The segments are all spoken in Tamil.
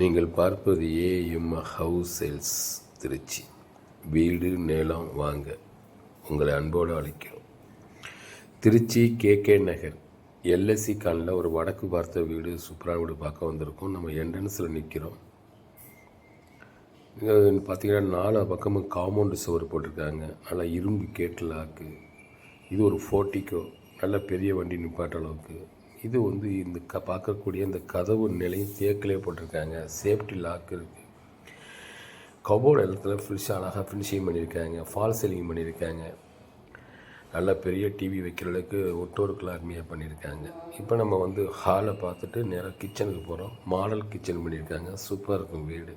நீங்கள் பார்ப்பது ஏஎம் ஹவுஸ் சேல்ஸ் திருச்சி. வீடு நிலம் வாங்க உங்களை அன்போடு அழைக்கிறோம். திருச்சி கேகே நகர். எல்எஸ்சி காலில் ஒரு வடக்கு பார்த்த வீடு சூப்பரான வீடு பார்க்க வந்திருக்கோம். நம்ம என்ட்ரன்ஸில் நிற்கிறோம் பார்த்தீங்கன்னா நாலா பக்கமும் காம்பவுண்டு சுவர் போட்டிருக்காங்க. நல்லா இரும்பு கேட்டலாக்கு இது ஒரு ஃபோர்ட்டிக்கோ நல்ல பெரிய வண்டி நிப்பாட்ட அளவுக்கு. இது வந்து இந்த க பார்க்கக்கூடிய இந்த கதவு நிலையும் தேக்கிலே போட்டிருக்காங்க. சேஃப்டி லாக் இருக்குது கபோர்டு இடத்துல ஃபினிஷ் அழகாக ஃபினிஷிங் பண்ணியிருக்காங்க. ஃபால் சீலிங் பண்ணியிருக்காங்க. நல்ல பெரிய டிவி வைக்கிற அளவுக்கு ஒட்டோருக்குலாம் அருமையாக பண்ணியிருக்காங்க. இப்போ நம்ம வந்து ஹாலை பார்த்துட்டு நேராக கிச்சனுக்கு போகிறோம் மாடல் கிச்சன் பண்ணியிருக்காங்க. சூப்பராக இருக்கும் வீடு.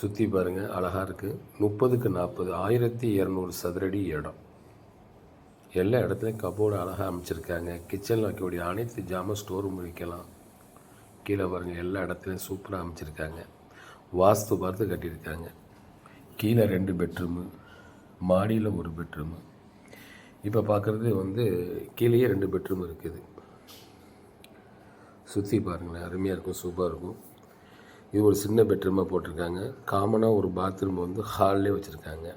சுற்றி பாருங்கள் அழகாக இருக்குது முப்பதுக்கு நாற்பது ஆயிரத்தி இரநூறு சதுரடி இடம். எல்லா இடத்துலையும் கபோர்டு அழகாக அமைச்சிருக்காங்க. கிச்சனில் வைக்கக்கூடிய அனைத்து ஜாமான் ஸ்டோர் ரூம் வைக்கலாம். கீழே பாருங்கள் எல்லா இடத்துலையும் சூப்பராக அமைச்சிருக்காங்க. வாஸ்து பார்த்து கட்டியிருக்காங்க. கீழே ரெண்டு பெட்ரூமு மாடியில் ஒரு பெட்ரூமு இப்போ பார்க்குறது வந்து கீழேயே ரெண்டு பெட்ரூம் இருக்குது. சுற்றி பாருங்களேன் அருமையாக இருக்கும் சூப்பராக இருக்கும். இது ஒரு சின்ன பெட்ரூமாக போட்டிருக்காங்க. காமனாக ஒரு பாத்ரூம் வந்து ஹால்லே வச்சுருக்காங்க.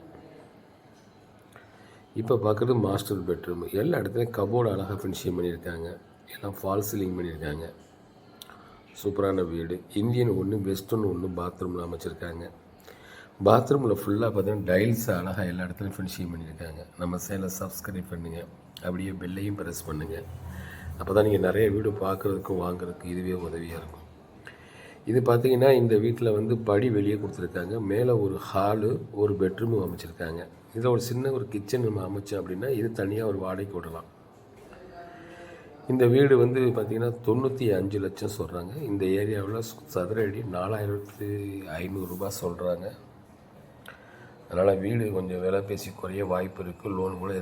இப்போ பார்க்குறது மாஸ்டர் பெட்ரூம் எல்லா இடத்துலையும் கபோர்டு அழகாக ஃபினிஷிங் பண்ணியிருக்காங்க. எல்லாம் ஃபால் சீலிங் பண்ணியிருக்காங்க. சூப்பரான வீடு. இந்தியன் ஒன்று வெஸ்டர்ன் ஒன்று பாத்ரூமில் அமைச்சிருக்காங்க. பாத்ரூமில் ஃபுல்லாக பார்த்தீங்கன்னா டைல்ஸ் அழகாக எல்லா இடத்துலையும் ஃபினிஷிங் பண்ணியிருக்காங்க. நம்ம சேனலை சப்ஸ்கிரைப் பண்ணுங்கள் அப்படியே பெல்லையும் ப்ரெஸ் பண்ணுங்கள் அப்போ தான் நீங்கள் நிறைய வீடு பார்க்குறதுக்கும் வாங்குறதுக்கு இதுவே உதவியாக இருக்கும். இது பார்த்தீங்கன்னா இந்த வீட்டில் வந்து படி வெளியே கொடுத்துருக்காங்க. மேலே ஒரு ஹாலு ஒரு பெட்ரூமும் அமைச்சிருக்காங்க. இதில் ஒரு சின்ன ஒரு கிச்சன் நம்ம அமைச்சோம் அப்படின்னா இது தனியாக ஒரு வாடகைக்கு விடலாம். இந்த வீடு வந்து பார்த்திங்கன்னா தொண்ணூற்றி அஞ்சு லட்சம் சொல்கிறாங்க இந்த ஏரியாவில் சதுர அடி நாலாயிரத்து ஐநூறுரூபா சொல்கிறாங்க அதனால் வீடு கொஞ்சம் விலை பேசி குறைய வாய்ப்பு இருக்குது லோன் கூட